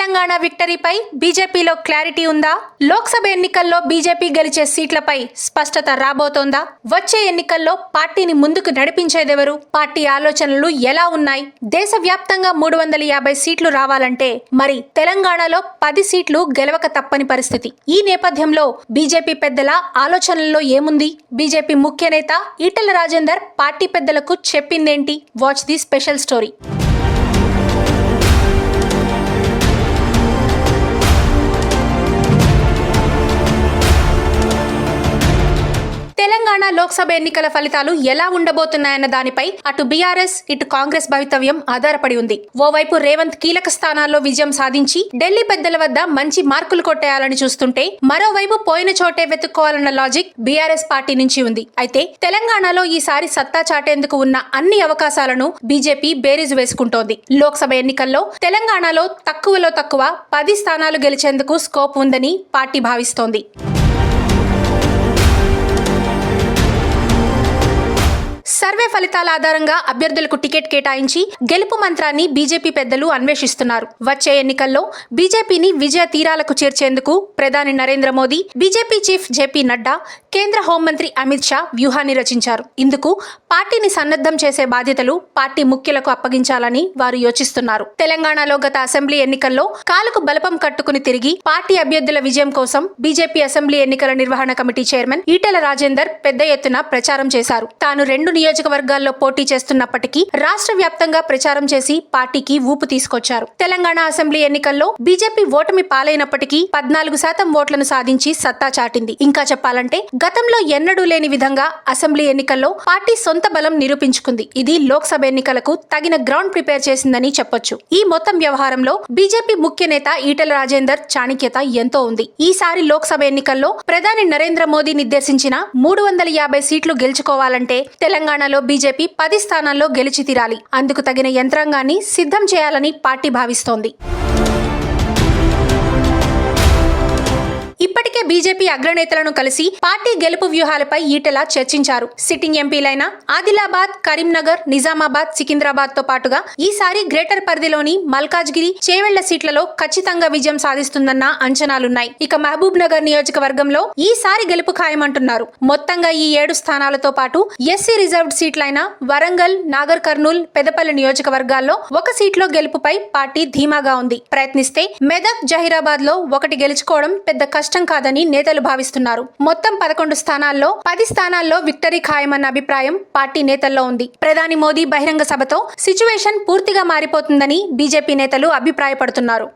తెలంగాణ విక్టరీపై బీజేపీలో క్లారిటీ ఉందా? లోక్సభ ఎన్నికల్లో బీజేపీ గెలిచే సీట్లపై స్పష్టత రాబోతోందా? వచ్చే ఎన్నికల్లో పార్టీని ముందుకు నడిపించేదెవరు? పార్టీ ఆలోచనలు ఎలా ఉన్నాయి? దేశవ్యాప్తంగా మూడు వందల యాభై సీట్లు రావాలంటే మరి తెలంగాణలో పది సీట్లు గెలవక తప్పని పరిస్థితి. ఈ నేపథ్యంలో బీజేపీ పెద్దల ఆలోచనల్లో ఏముంది? బీజేపీ ముఖ్య నేత ఈటెల రాజేందర్ పార్టీ పెద్దలకు చెప్పిందేంటి? Watch the special story Telangana Lok Sabha ఎన్నికల ఫలితాలు ఎలా ఉండబోతున్నాయన్న దానిపై అటు బీఆర్ఎస్ ఇటు కాంగ్రెస్ భవితవ్యం ఆధారపడి ఉంది. ఓవైపు రేవంత్ కీలక స్థానాల్లో విజయం సాధించి ఢిల్లీ పెద్దల వద్ద మంచి మార్కులు కొట్టేయాలని చూస్తుంటే మరోవైపు పోయిన చోటే వెతుక్కోవాలన్న లాజిక్ బీఆర్ఎస్ పార్టీ నుంచి ఉంది. అయితే తెలంగాణలో ఈసారి సత్తా చాటేందుకు ఉన్న అన్ని అవకాశాలను బీజేపీ బేరీజు వేసుకుంటోంది. లోక్సభ ఎన్నికల్లో తెలంగాణలో తక్కువలో తక్కువ పది స్థానాలు గెలిచేందుకు స్కోప్ ఉందని పార్టీ భావిస్తోంది. సర్వే ఫలితాల ఆధారంగా అభ్యర్థులకు టికెట్ కేటాయించి గెలుపు మంత్రాన్ని బీజేపీ పెద్దలు అన్వేషిస్తున్నారు. వచ్చే ఎన్నికల్లో బీజేపీని విజయ తీరాలకు చేర్చేందుకు ప్రధాని నరేంద్ర మోదీ బీజేపీ చీఫ్ జేపీ నడ్డా కేంద్ర హోంమంత్రి అమిత్ షా వ్యూహాన్ని రచించారు. ఇందుకు పార్టీని సన్నద్ధం చేసే బాధ్యతలు పార్టీ ముఖ్యులకు అప్పగించాలని వారు యోచిస్తున్నారు. తెలంగాణలో గత అసెంబ్లీ ఎన్నికల్లో కాలుకు బలపం కట్టుకుని తిరిగి పార్టీ అభ్యర్థుల విజయం కోసం బీజేపీ అసెంబ్లీ ఎన్నికల నిర్వహణ కమిటీ చైర్మన్ ఈటెల రాజేందర్ పెద్ద ఎత్తున ప్రచారం చేశారు. తాను రెండు నియోజకవర్గాల్లో పోటీ చేస్తున్నప్పటికీ రాష్ట్ర వ్యాప్తంగా ప్రచారం చేసి పార్టీకి ఊపు తీసుకొచ్చారు. తెలంగాణ అసెంబ్లీ ఎన్నికల్లో బీజేపీ ఓటమి పాలైనప్పటికీ పద్నాలుగు శాతం ఓట్లను సాధించి సత్తా చాటింది. ఇంకా చెప్పాలంటే గతంలో ఎన్నడూ లేని విధంగా అసెంబ్లీ ఎన్నికల్లో పార్టీ సొంత బలం నిరూపించుకుంది. ఇది లోక్సభ ఎన్నికలకు తగిన గ్రౌండ్ ప్రిపేర్ చేసిందని చెప్పొచ్చు. ఈ మొత్తం వ్యవహారంలో బీజేపీ ముఖ్య నేత ఈటెల రాజేందర్ చాణక్యత ఎంతో ఉంది. ఈసారి లోక్సభ ఎన్నికల్లో ప్రధాని నరేంద్ర మోదీ నిర్దేశించిన మూడు వందల యాభై సీట్లు గెలుచుకోవాలంటే తెలంగాణ తెలంగాణలో బీజేపీ పది స్థానాల్లో గెలిచి తీరాలి అందుకు తగిన యంత్రాంగాన్ని సిద్ధం చేయాలని పార్టీ భావిస్తోంది. ఇప్పటికే బీజేపీ అగ్రనేతలను కలిసి పార్టీ గెలుపు వ్యూహాలపై ఈటెలా చర్చించారు. సిట్టింగ్ ఎంపీలైన ఆదిలాబాద్ కరీంనగర్ నిజామాబాద్ సికింద్రాబాద్తో పాటుగా ఈసారి గ్రేటర్ పరిధిలోని మల్కాజ్గిరి చేవెళ్ళ సీట్లలో ఖచ్చితంగా విజయం సాధిస్తుందన్న అంచనాలున్నాయి. ఇక మహబూబ్ నగర్ నియోజకవర్గంలో ఈసారి గెలుపు ఖాయమంటున్నారు. మొత్తంగా ఈ ఏడు స్థానాలతో పాటు ఎస్సీ రిజర్వ్డ్ సీట్లైన వరంగల్ నాగర్ కర్నూల్ పెదపల్లి నియోజకవర్గాల్లో ఒక సీట్లో గెలుపుపై పార్టీ ధీమాగా ఉంది. ప్రయత్నిస్తే మెదక్ జహీరాబాద్లో ఒకటి గెలుచుకోవడం పెద్ద కష్టం కాదని నేతలు భావిస్తున్నారు. మొత్తం పదకొండు స్థానాల్లో పది స్థానాల్లో విక్టరీ ఖాయమన్న అభిప్రాయం పార్టీ నేతల్లో ఉంది. ప్రధాని మోదీ బహిరంగ సభతో సిచ్యువేషన్ పూర్తిగా మారిపోతుందని బీజేపీ నేతలు అభిప్రాయపడుతున్నారు.